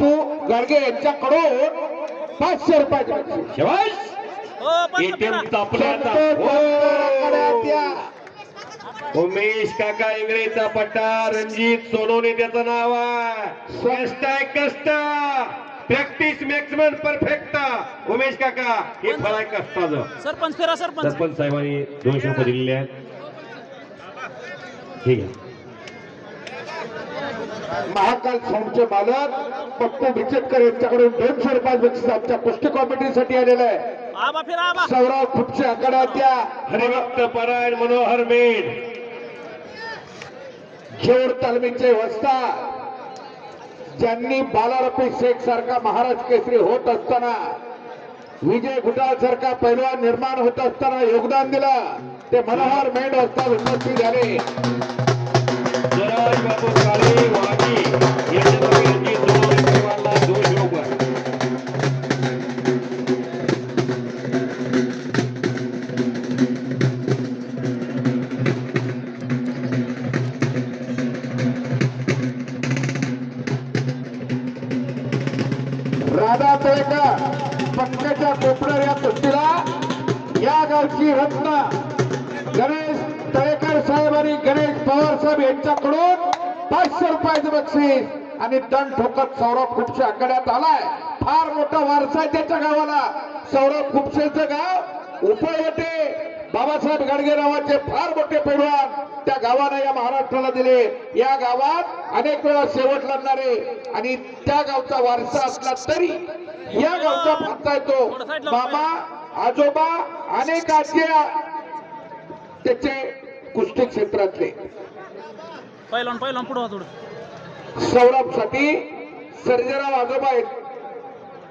बापू गाडगे यांच्याकडून पाचशे रुपयाचे हो एटीएम हो. उमेश काका इंगळेचा पट्टा रणजित सोनवणे त्याचं नाव आहे. कष्ट आहे कष्ट. प्रॅक्टिस मॅक्सिमम परफेक्ट उमेश काका हे फळ आहे कष्टाचं. सरपंच फिरा सरपंच. सरपंच साहेबांनी दोनशे रुपये दिलेले आहेत. ठीक आहे महाकाल साऊंडचे मालक पप्पू बिचतकर यांच्याकडून दोनशे रुपये बक्षीस आमच्या कुस्ती कॉम्पिटीसाठी आलेलं आहे. आबा फिरा आबा सौरव खुपचे आखाड्याच्या हरिभक्त परायण मनोहर मेन घेऊर तालमीचे वस्ता. ज्यांनी बालारपी शेख सारखा महाराज केसरी होत असताना विजय घुटाळ सारखा पैलवान निर्माण होत असताना योगदान दिलं. ते मनोहर मेंढ वस्ताद उपस्थित झाले. राधा तळेकर पंकजा कोपडर या कुस्तीला. या गावची रत्न गणेश तळेकर साहेब आणि गणेश पवार साहेब यांच्याकडून पाचशे रुपयाचं बक्षीस आणि दंड ठोकत सौरभ खुपशे आकड्यात आलाय. फार मोठा वारसा आहे त्याच्या गावाला. सौरभ खुपशेचं गाव उपयोटे बाबासाहेब गाडगे नावाचे फार मोठे पैलवान. त्या गावानं या महाराष्ट्राला दिले. या गावात अनेक वेळा शेवट लागणारे आणि त्या गावचा वारसा असला तरी या गावचा फाता येतो. मामा आजोबा अनेक आज्या त्याचे कुस्ती क्षेत्रातले. पहिलवान पहिलवान पुढं थोडं सौरभसाठी सर्जेराव आजोबा आहेत.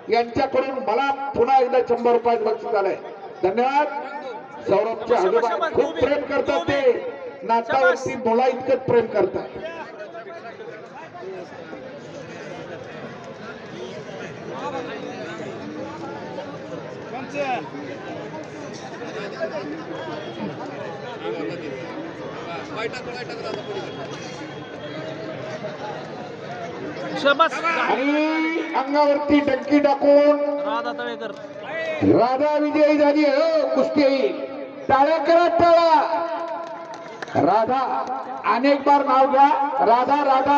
यांच्याकडून मला पुन्हा एकदा शंभर रुपयाचं बक्षीस आलंय. धन्यवाद. सौरभचे आजोबा खूप प्रेम करतात ते. नातावरती मुला इतकंच प्रेम करतात. आणि अंगावरती डंकी टाकून राधा तळेकर. राधा विजयी झाली. हो कुस्ती टाळ्या करा टाळा राधा अनेक बार नाव घ्या. राधा राधा.